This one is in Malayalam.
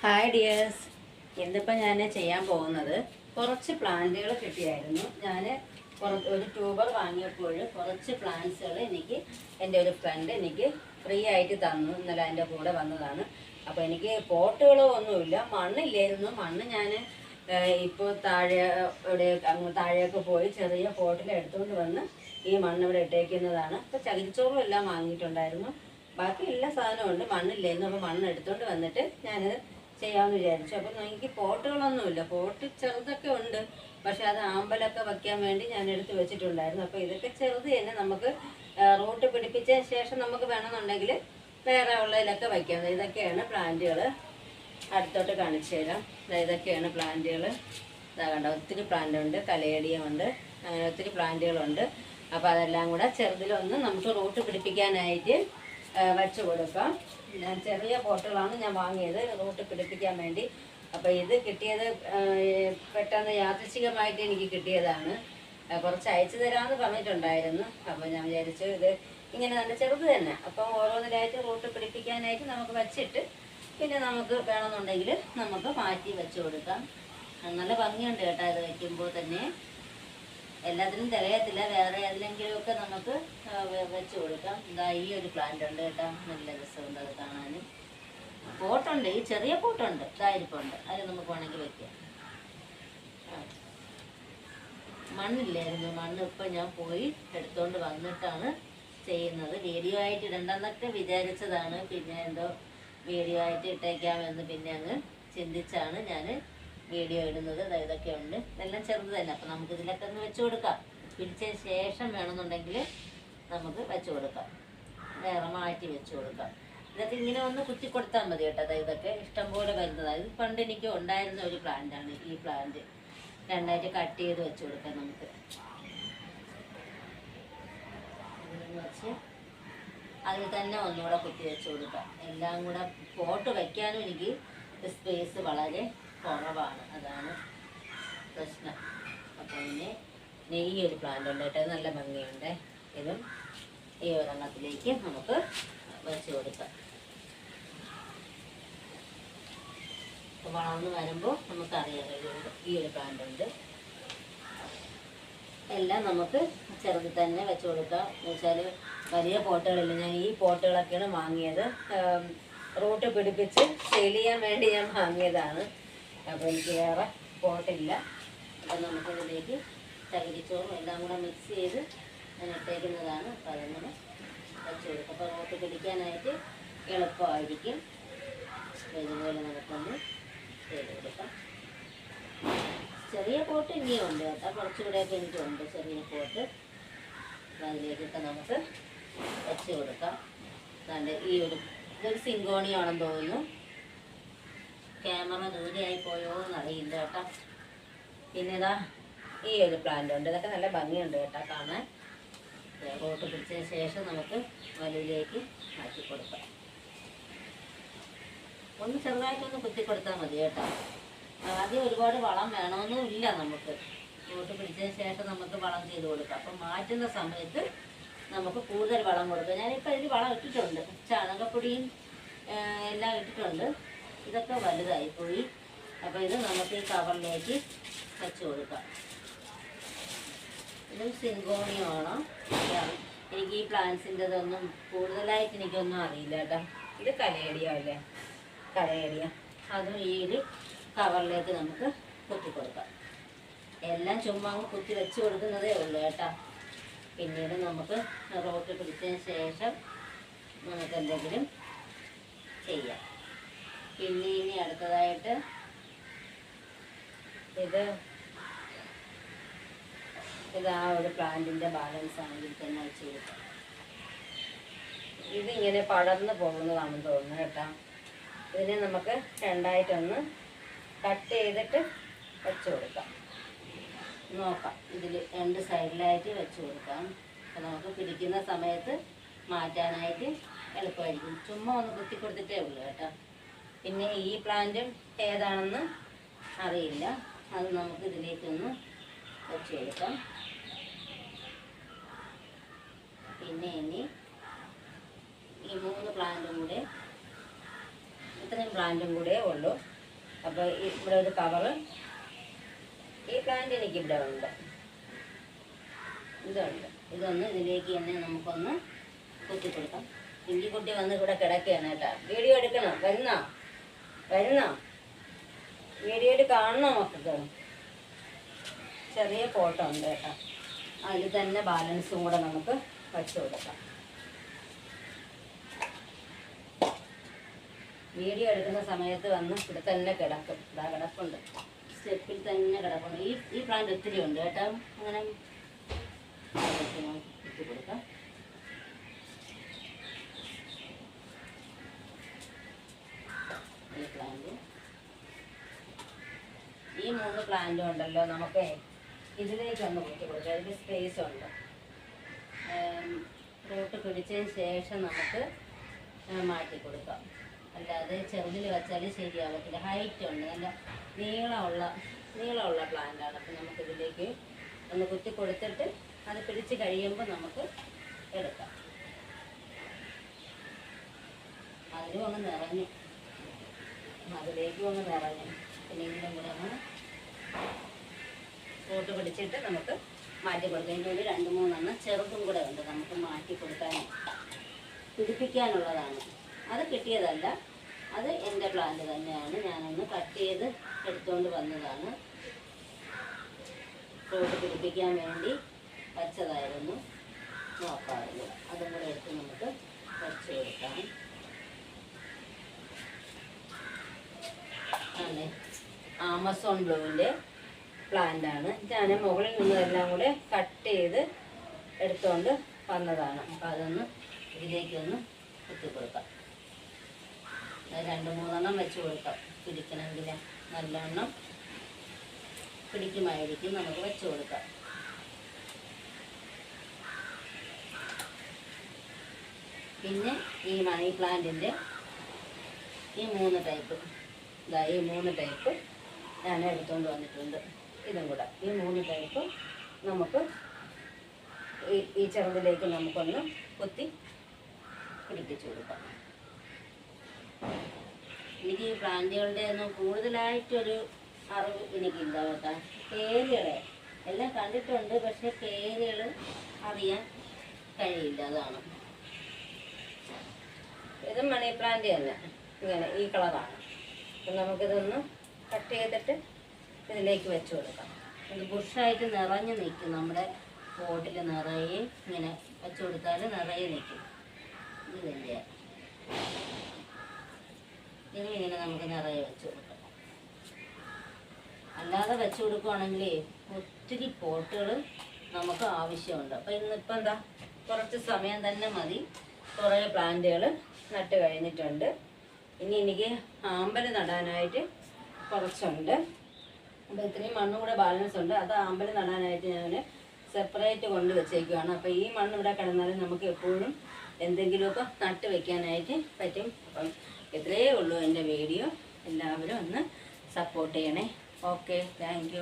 ഹായ് ഡിയേഴ്സ് ഇന്നിപ്പോൾ ഞാൻ ചെയ്യാൻ പോകുന്നത് കുറച്ച് പ്ലാന്റുകൾ കിട്ടിയായിരുന്നു. ഞാൻ ഒരു ട്യൂബർ വാങ്ങിയപ്പോൾ കുറച്ച് പ്ലാന്റ്സുകൾ എനിക്ക് എന്റെ ഒരു ഫ്രണ്ട് എനിക്ക് ഫ്രീ ആയിട്ട് തന്നു. ഇന്നലെ എന്റെ കൂടെ വന്നതാണ്. അപ്പോൾ എനിക്ക് പോട്ടുകളോ ഒന്നുമില്ല. മണ്ണില്ലായിരുന്നു. മണ്ണ് ഞാൻ ഇപ്പോൾ താഴെ ഇവിടെ അങ്ങ് താഴെയൊക്കെ പോയി ചെറിയ പോട്ടിൽ എടുത്തുകൊണ്ട് വന്ന് ഈ മണ്ണ് ഇവിടെ ഇട്ടേക്കുന്നതാണ്. അപ്പോൾ ചകിരിച്ചോറും എല്ലാം വാങ്ങിയിട്ടുണ്ടായിരുന്നു. ബാക്കി എല്ലാ സാധനവും ഉണ്ട്. മണ്ണില്ലായിരുന്നു. അപ്പോൾ മണ്ണ് എടുത്തുകൊണ്ട് വന്നിട്ട് ഞാനത് ചെയ്യാമെന്ന് വിചാരിച്ചു. അപ്പം എനിക്ക് പോട്ടുകളൊന്നുമില്ല. പോട്ട് ചെറുതൊക്കെ ഉണ്ട്. പക്ഷെ അത് ആമ്പലൊക്കെ വയ്ക്കാൻ വേണ്ടി ഞാൻ എടുത്ത് വെച്ചിട്ടുണ്ടായിരുന്നു. അപ്പോൾ ഇതൊക്കെ ചെറുത് തന്നെ നമുക്ക് റൂട്ട് പിടിപ്പിച്ചതിന് ശേഷം നമുക്ക് വേണമെന്നുണ്ടെങ്കിൽ വേറെ ഉള്ളതിലൊക്കെ വയ്ക്കാം. ഇതൊക്കെയാണ് പ്ലാന്റുകൾ അടുത്തോട്ട് കാണിച്ചു തരാം. ഇതൊക്കെയാണ് പ്ലാന്റുകൾ ഇതാ കണ്ട ഒത്തിരി പ്ലാന്റ് ഉണ്ട് കലയടിയമുണ്ട് അങ്ങനെ ഒത്തിരി പ്ലാന്റുകളുണ്ട്. അപ്പോൾ അതെല്ലാം കൂടെ ചെറുതിലൊന്ന് നമുക്ക് റൂട്ട് പിടിപ്പിക്കാനായിട്ട് വെച്ചു കൊടുക്കാം. ചെറിയ പോട്ടുകളാണ് ഞാൻ വാങ്ങിയത് റൂട്ട് പിടിപ്പിക്കാൻ വേണ്ടി. അപ്പോൾ ഇത് കിട്ടിയത് പെട്ടെന്ന് യാദൃശികമായിട്ട് എനിക്ക് കിട്ടിയതാണ്. കുറച്ച് അയച്ചു തരാമെന്ന് പറഞ്ഞിട്ടുണ്ടായിരുന്നു. അപ്പോൾ ഞാൻ വിചാരിച്ചു ഇത് ഇങ്ങനെ നല്ല ചെറുത് തന്നെ. അപ്പോൾ ഓരോന്നിലായിട്ട് റൂട്ട് പിടിപ്പിക്കാനായിട്ട് നമുക്ക് വച്ചിട്ട് പിന്നെ നമുക്ക് വേണമെന്നുണ്ടെങ്കിൽ നമുക്ക് മാറ്റി വെച്ച് കൊടുക്കാം. നല്ല ഭംഗിയുണ്ട് കേട്ടോ ഇത് വയ്ക്കുമ്പോൾ തന്നെ. എല്ലാത്തിനും തികയത്തില്ല. വേറെ ഏതിലെങ്കിലുമൊക്കെ നമുക്ക് വെച്ച് കൊടുക്കാം. ഇതാ ഈ ഒരു പ്ലാന്റ് ഉണ്ട് കേട്ടോ. നല്ല രസമുണ്ട് അത് കാണാനും പോട്ടുണ്ട്. ഈ ചെറിയ പോട്ടുണ്ട്. ഇതായിരിപ്പുണ്ട് അത് നമുക്ക് വേണമെങ്കിൽ വെക്കാം. മണ്ണില്ലായിരുന്നു. മണ്ണ് ഇപ്പം ഞാൻ പോയി എടുത്തുകൊണ്ട് വന്നിട്ടാണ് ചെയ്യുന്നത്. വീഡിയോ ആയിട്ട് ഇടണ്ടെന്നൊക്കെ വിചാരിച്ചതാണ്. പിന്നെ എന്തോ വീഡിയോ ആയിട്ട് ഇട്ടേക്കാമെന്ന് പിന്നെ അങ്ങ് ചിന്തിച്ചാണ് ഞാൻ വീഡിയോ ഇടുന്നത്. ഇതൊക്കെ ഉണ്ട്. ഇതെല്ലാം ചെറുത് തന്നെ. അപ്പം നമുക്ക് ഇതിലൊക്കെ ഒന്ന് വെച്ച് കൊടുക്കാം. പിടിച്ചതിന് ശേഷം വേണമെന്നുണ്ടെങ്കിൽ നമുക്ക് വെച്ച് കൊടുക്കാം. വേറെ മാറ്റി വെച്ച് കൊടുക്കാം. ഇതൊക്കെ ഇങ്ങനെ ഒന്ന് കുത്തി കൊടുത്താൽ മതി കേട്ടോ. അതായത് ഇതൊക്കെ ഇഷ്ടംപോലെ വരുന്നതാണ് ഇത് പണ്ട് എനിക്ക് ഉണ്ടായിരുന്ന ഒരു പ്ലാന്റാണ് ഈ പ്ലാന്റ് രണ്ടായിട്ട് കട്ട് ചെയ്ത് വെച്ച് കൊടുക്കാം നമുക്ക്. അതിൽ തന്നെ ഒന്നുകൂടെ കുത്തി വെച്ച് കൊടുക്കാം. എല്ലാം കൂടെ പോട്ട് വയ്ക്കാനും എനിക്ക് സ്പേസ് വളരെ കുറവാണ്. അതാണ് പ്രശ്നം. അപ്പോൾ ഇനി നെയ്യ് ഒരു പ്ലാന്റ് ഉണ്ട് കേട്ടോ. നല്ല ഭംഗിയുണ്ട്. ഇതും ഈ ഒരെണ്ണത്തിലേക്ക് നമുക്ക് വെച്ച് കൊടുക്കാം. അപ്പോൾ വളർന്ന് വരുമ്പോൾ നമുക്കറിയാം ഈ ഒരു- ഈ ഒരു പ്ലാന്റ് ഉണ്ട്. എല്ലാം നമുക്ക് ചെറുതിൽ തന്നെ വെച്ച് കൊടുക്കാം. എന്ന് വെച്ചാൽ വലിയ പോട്ടുകളില്ല. ഞാൻ ഈ പോട്ടുകളൊക്കെയാണ് വാങ്ങിയത്. റൂട്ട് പിടിപ്പിച്ച് സെയിൽ ചെയ്യാൻ വേണ്ടി ഞാൻ വാങ്ങിയതാണ്. അപ്പോൾ എനിക്ക് വേറെ പോട്ടില്ല. അപ്പം നമുക്കിതിലേക്ക് ചകിരിച്ചോറും എല്ലാം കൂടെ മിക്സ് ചെയ്ത് ഞാൻ ഇട്ടേക്കുന്നതാണ്. അപ്പോൾ അതിങ്ങനെ വെച്ച് കൊടുക്കും. അപ്പോൾ റൂട്ട് പിടിക്കാനായിട്ട് എളുപ്പമായിരിക്കും. അപ്പോൾ ഇതുപോലെ നമുക്കൊന്ന് ചെയ്ത് കൊടുക്കാം. ചെറിയ പോട്ട് ഇനിയും ഉണ്ട് കേട്ടോ കുറച്ചുകൂടെയൊക്കെ എനിക്കുണ്ട് ചെറിയ പോട്ട്. അപ്പോൾ അതിലേക്കൊക്കെ നമുക്ക് വെച്ച് കൊടുക്കാം. നല്ല ഈ ഒരു ഇതൊരു സിങ്കോണിയാണെന്ന് തോന്നുന്നു. ക്യാമറ ദൂരെയായി പോയോ എന്നറിയില്ല കേട്ടോ. പിന്നെ ഇതാ ഈ ഒരു പ്ലാന്റ് ഉണ്ട്. ഇതൊക്കെ നല്ല ഭംഗിയുണ്ട് കേട്ടോ കാണാൻ. റോട്ട് പിടിച്ചതിന് ശേഷം നമുക്ക് വലയിലേക്ക് മാറ്റി കൊടുക്കാം. ഒന്ന് ചെറുതായിട്ടൊന്ന് കുത്തി കൊടുത്താൽ മതി കേട്ടോ. ആദ്യം ഒരുപാട് വളം വേണമെന്നും ഇല്ല നമുക്ക്. റോട്ട് പിടിച്ചതിന് ശേഷം നമുക്ക് വളം ചെയ്ത് കൊടുക്കാം. അപ്പം മാറ്റുന്ന സമയത്ത് നമുക്ക് കൂടുതൽ വളം കൊടുക്കാം. ഞാനിപ്പോൾ ഇതിൽ വളം ഇട്ടിട്ടുണ്ട്. ചാണകപ്പൊടിയും എല്ലാം ഇട്ടിട്ടുണ്ട്. ഇതൊക്കെ വലുതായി പോയി. അപ്പോൾ ഇത് നമുക്ക് ഈ കവറിലേക്ക് വെച്ച് കൊടുക്കാം. ഇത് ആണോ. എനിക്ക് ഈ പ്ലാന്റ്സിന്റെതൊന്നും കൂടുതലായിട്ട് എനിക്കൊന്നും അറിയില്ല കേട്ടോ. ഇത് കലയടിയ അല്ലേ? കലയടിയ അതും ഈ ഒരു കവറിലേക്ക് നമുക്ക് കുത്തി കൊടുക്കാം. എല്ലാം ചുമ്മാ കുത്തി വെച്ച് കൊടുക്കുന്നതേ ഉള്ളൂ കേട്ടോ. പിന്നീട് നമുക്ക് റോട്ട് പിടിച്ചതിന് ശേഷം നമുക്ക് എന്തെങ്കിലും ചെയ്യാം. പിന്നെ ഇനി അടുത്തതായിട്ട് ഇത് ഇത് ആ ഒരു പ്ലാന്റിന്റെ ബാലൻസ് ആണെങ്കിൽ തന്നെ ചെയ്യുക ഇതിങ്ങനെ പടർന്നു പോകുന്നതാണെന്ന് തോന്നുന്നു കേട്ടോ. ഇതിനെ നമുക്ക് രണ്ടായിട്ടൊന്ന് കട്ട് ചെയ്തിട്ട് വെച്ച് കൊടുക്കാം. നോക്കാം. ഇതിൽ രണ്ട് സൈഡിലായിട്ട് വെച്ച് കൊടുക്കാം. അപ്പോൾ നമുക്ക് പിടിക്കുന്ന സമയത്ത് മാറ്റാനായിട്ട് എളുപ്പമായിരിക്കും. ചുമ്മാ ഒന്ന് കുത്തി കൊടുത്തിട്ടേ ഉള്ളൂ കേട്ടോ. പിന്നെ ഈ പ്ലാന്റും ഏതാണെന്ന് അറിയില്ല. അത് നമുക്ക് ഇതിലേക്കൊന്ന് വെച്ച് കൊടുക്കാം പിന്നെ ഇനി ഈ മൂന്ന് പ്ലാന്റും കൂടെ ഇത്രയും പ്ലാന്റും കൂടെ ഉള്ളൂ. അപ്പോൾ ഇവിടെ ഒരു കവറ് ഈ പ്ലാന്റ് എനിക്ക് ഇവിടെ ഉണ്ട്. ഇതുണ്ട് ഇതൊന്ന് ഇതിലേക്ക് തന്നെ നമുക്കൊന്ന് കുത്തി കൊടുക്കാം ഇഞ്ചിക്കുട്ടി വന്ന് ഇവിടെ കിടക്കുകയാണ് കേട്ടോ. വീഡിയോ എടുക്കണം? വരുന്നോ? വരുന്നോ? വീഡിയോയിൽ കാണണോ മക്കൾക്ക്? ചെറിയ ഫോട്ടോ ഉണ്ട് കേട്ടോ. അതിൽ തന്നെ ബാലൻസും കൂടെ നമുക്ക് വച്ചു കൊടുക്കാം. വീഡിയോ എടുക്കുന്ന സമയത്ത് വന്ന് ഇവിടെ തന്നെ കിടക്കും. ഇതാ കിടപ്പുണ്ട്. സ്റ്റെപ്പിൽ തന്നെ കിടപ്പുണ്ട്. ഈ ഈ പ്ലാന്റ് ഒത്തിരി ഉണ്ട് കേട്ടോ. അങ്ങനെ. കൊടുക്കാം ഈ പ്ലാന്റ് ഈ മൂന്ന് പ്ലാന്റും ഉണ്ടല്ലോ നമുക്ക് ഇതിലേക്ക് ഒന്ന് കുത്തി കൊടുക്കാം. അതിൽ സ്പേസ് ഉണ്ട്. റൂട്ട് പിടിച്ചതിന് ശേഷം നമുക്ക് മാറ്റി കൊടുക്കാം. അല്ലാതെ ചെറുതിൽ വെച്ചാൽ ശരിയാവത്തില്ല. ഹൈറ്റ് ഉണ്ട്. നല്ല നീളമുള്ള നീളമുള്ള പ്ലാന്റാണ് അപ്പം നമുക്കിതിലേക്ക് ഒന്ന് കുത്തി കൊടുത്തിട്ട് അത് പിടിച്ച് കഴിയുമ്പോൾ നമുക്ക് എടുക്കാം. അതിലും അങ്ങ് നിറഞ്ഞു. അതിലേക്കും അങ്ങ് നിറഞ്ഞു. പിന്നെ ഇതിലും കൂടെ ഒന്ന് റൂട്ട് പിടിച്ചിട്ട് നമുക്ക് മാറ്റി കൊടുക്കാം. ഒരു രണ്ട് മൂന്നെണ്ണം ചെറുതും കൂടെ ഉണ്ട്. നമുക്ക് മാറ്റി കൊടുക്കാൻ പിടിപ്പിക്കാനുള്ളതാണ്. അത് കിട്ടിയതല്ല. അത് എന്റെ പ്ലാന്റ് തന്നെയാണ്. ഞാനൊന്ന് കട്ട് ചെയ്ത് എടുത്തുകൊണ്ട് വന്നതാണ്. റൂട്ട് പിടിപ്പിക്കാൻ വേണ്ടി വച്ചതായിരുന്നു. നോക്കാറുള്ളൂ അതും കൂടെ എടുത്ത് നമുക്ക് വച്ച് കൊടുക്കാം അതെ ആമസോൺ ബ്ലൂവിന്റെ പ്ലാന്റ് ആണ് ഞാൻ മുകളിൽ നിന്ന് എല്ലാം കൂടെ കട്ട് ചെയ്ത് എടുത്തുകൊണ്ട് വന്നതാണ്. അപ്പോൾ അതൊന്ന് ഇതിലേക്കൊന്ന് കുത്തി കൊടുക്കാം രണ്ട് മൂന്നെണ്ണം വെച്ച് കൊടുക്കാം. പിടിക്കണമെങ്കിൽ നല്ലെണ്ണം പിടിക്കുമായിരിക്കും നമുക്ക് വെച്ച് കൊടുക്കാം. പിന്നെ ഈ മണി പ്ലാന്റിന്റെ ഈ മൂന്ന് ടൈപ്പ്. ഇതാ ഈ മൂന്ന് ടൈപ്പ്. ഞാൻ എടുത്തുകൊണ്ട് വന്നിട്ടുണ്ട്. ഇതും കൂടെ. ഈ മൂന്ന് പേർക്കും നമുക്ക് ഈ ചെറുതിലേക്ക് നമുക്കൊന്ന് കുത്തി പിടിപ്പിച്ചു കൊടുക്കാം. എനിക്ക് ഈ പ്ലാന്റുകളുടെ ഒന്നും കൂടുതലായിട്ടൊരു അറിവ് എനിക്കില്ല കേട്ടോ. പേരുകളെ എല്ലാം കണ്ടിട്ടുണ്ട് പക്ഷെ പേരുകൾ അറിയാൻ കഴിയില്ല അതാണ്. ഇത് മണി പ്ലാന്റ് തന്നെ. ഇങ്ങനെ ഈ കളറാണ്. അപ്പം നമുക്കിതൊന്ന് കട്ട് ചെയ്തിട്ട് ഇതിലേക്ക് വെച്ച് കൊടുക്കാം. ഇത് ബുഷായിട്ട് നിറഞ്ഞ് നിൽക്കും. നമ്മുടെ ബോട്ടിൽ നിറയെ ഇങ്ങനെ വെച്ച് കൊടുത്താൽ നിറയെ നിൽക്കും. ഇത് തന്നെയാണ് ഇങ്ങനെ നമുക്ക് നിറയെ വെച്ച് കൊടുക്കാം. അല്ലാതെ വെച്ച് കൊടുക്കുവാണെങ്കിൽ ഒത്തിരി പോട്ടുകൾ നമുക്ക് ആവശ്യമുണ്ട്. അപ്പോൾ ഇന്നിപ്പോൾ എന്താ? കുറച്ച് സമയം തന്നെ മതി. കുറേ പ്ലാന്റുകൾ നട്ട് കഴിഞ്ഞിട്ടുണ്ട്. ഇനി എനിക്ക് ആമ്പൽ നടാനായിട്ട് കുറച്ചുണ്ട്. അപ്പോൾ ഇത്രയും മണ്ണും കൂടെ ബാലൻസ് ഉണ്ട്. അത് ആമ്പൽ നടാനായിട്ട് ഞാൻ സെപ്പറേറ്റ് കൊണ്ട് വെച്ചേക്കുവാണ്. അപ്പോൾ ഈ മണ്ണ് ഇവിടെ കിടന്നാലും നമുക്ക് എപ്പോഴും എന്തെങ്കിലുമൊക്കെ നട്ട് വെക്കാനായിട്ട് പറ്റും. അപ്പം ഇത്രയേ ഉള്ളൂ എന്റെ വീഡിയോ. എല്ലാവരും ഒന്ന് സപ്പോർട്ട് ചെയ്യണേ. Okay thank